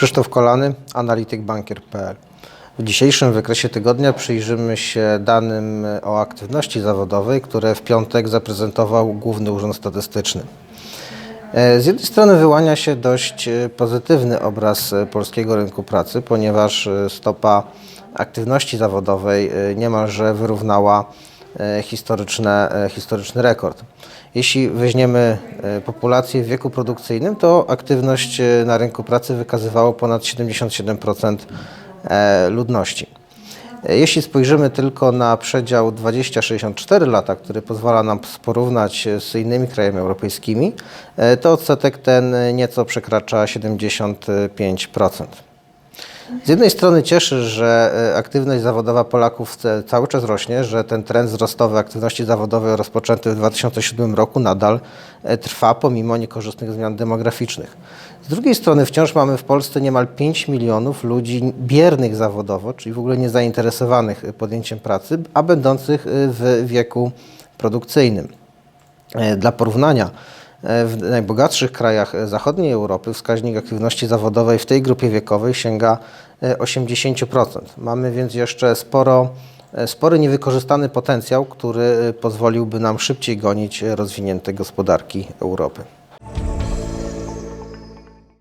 Krzysztof Kolany, analityk-bankier.pl. W dzisiejszym wykresie tygodnia przyjrzymy się danym o aktywności zawodowej, które w piątek zaprezentował Główny Urząd Statystyczny. E, Z jednej strony wyłania się dość e, pozytywny obraz e, polskiego rynku pracy, ponieważ e, stopa aktywności zawodowej e, niemalże wyrównała e, historyczne, e, historyczny rekord. Jeśli weźmiemy e, populację w wieku produkcyjnym, to aktywność e, na rynku pracy wykazywało ponad 77% e, ludności. E, Jeśli spojrzymy tylko na przedział 20-64 lata, który pozwala nam porównać z innymi krajami europejskimi, e, to odsetek ten nieco przekracza 75%. Z jednej strony cieszy, że e, aktywność zawodowa Polaków cały czas rośnie, że ten trend wzrostowy aktywności zawodowej rozpoczęty w 2007 roku nadal e, trwa pomimo niekorzystnych zmian demograficznych. Z drugiej strony wciąż mamy w Polsce niemal 5 milionów ludzi biernych zawodowo, czyli w ogóle niezainteresowanych podjęciem pracy, a będących e, w wieku produkcyjnym. Dla porównania, w najbogatszych krajach e, zachodniej Europy wskaźnik aktywności zawodowej w tej grupie wiekowej sięga e, 80%. Mamy więc jeszcze sporo, e, spory niewykorzystany potencjał, który e, pozwoliłby nam szybciej gonić e, rozwinięte gospodarki Europy.